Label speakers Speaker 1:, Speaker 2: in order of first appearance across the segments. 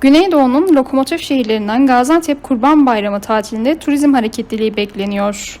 Speaker 1: Güneydoğu'nun lokomotif şehirlerinden Gaziantep Kurban Bayramı tatilinde turizm hareketliliği bekleniyor.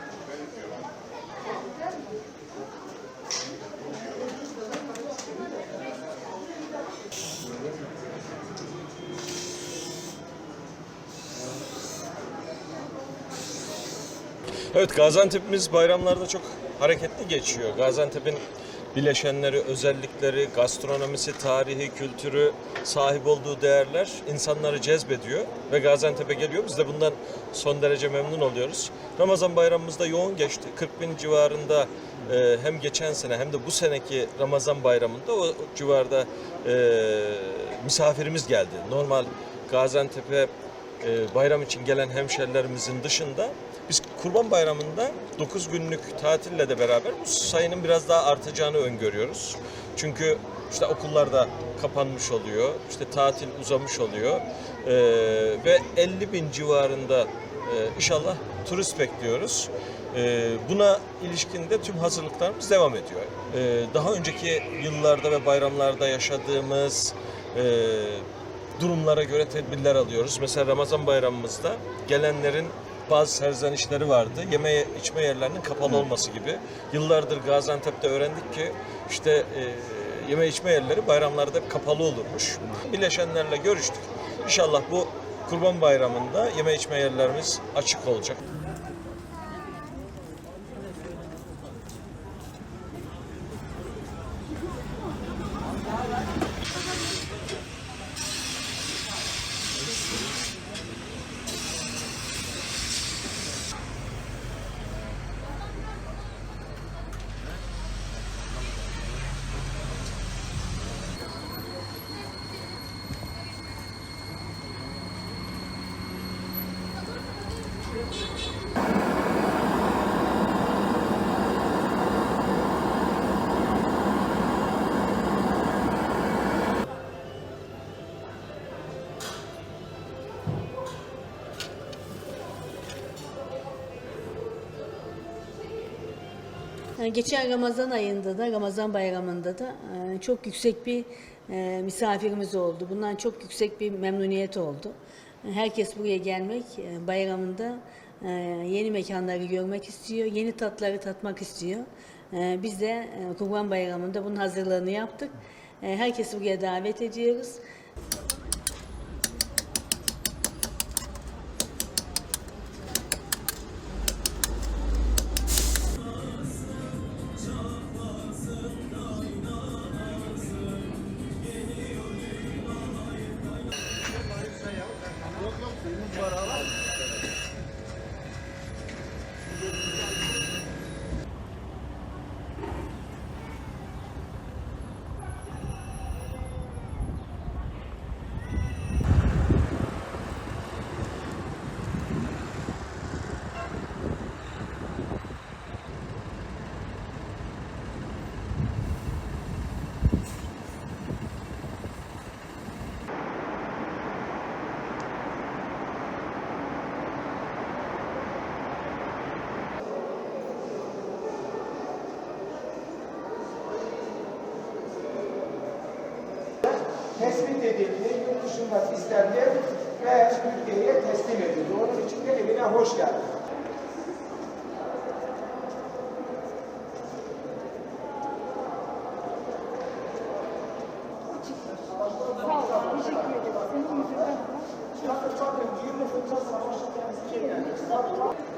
Speaker 2: Evet Gaziantep'imiz bayramlarda çok hareketli geçiyor. Gaziantep'in bileşenleri, özellikleri, gastronomisi, tarihi, kültürü, sahip olduğu değerler insanları cezbediyor ve Gaziantep'e geliyor. Biz de bundan son derece memnun oluyoruz. Ramazan bayramımız da yoğun geçti. 40 bin civarında e, hem geçen sene hem de bu seneki Ramazan bayramında o civarda e, misafirimiz geldi. Normal Gaziantep'e e, bayram için gelen hemşerilerimizin dışında Kurban Bayramı'nda 9 günlük tatille de beraber bu sayının biraz daha artacağını öngörüyoruz. Çünkü işte okullar da kapanmış oluyor, işte tatil uzamış oluyor E, ve 50 bin civarında e, inşallah turist bekliyoruz. E, buna ilişkin de tüm hazırlıklarımız devam ediyor. E, daha önceki yıllarda ve bayramlarda yaşadığımız e, durumlara göre tedbirler alıyoruz. Mesela Ramazan bayramımızda gelenlerin bazı serzenişleri vardı. Yeme içme yerlerinin kapalı olması gibi. Yıllardır Gaziantep'te öğrendik ki işte e, yeme içme yerleri bayramlarda hep kapalı olurmuş. Bileşenlerle görüştük. İnşallah bu Kurban Bayramı'nda yeme içme yerlerimiz açık olacak.
Speaker 3: Geçen Ramazan ayında da, Ramazan bayramında da e, çok yüksek bir e, misafirimiz oldu. Bundan çok yüksek bir memnuniyet oldu. Herkes buraya gelmek, e, bayramında yeni mekanları görmek istiyor, yeni tatları tatmak istiyor. Biz de Kurban Bayramı'nda bunun hazırlığını yaptık. Herkesi buraya davet ediyoruz.
Speaker 4: Tespit edildi, yurt dışından istendi ve Türkiye'ye teslim edildi. Onun için de evine hoş geldin. Senin yüzünden.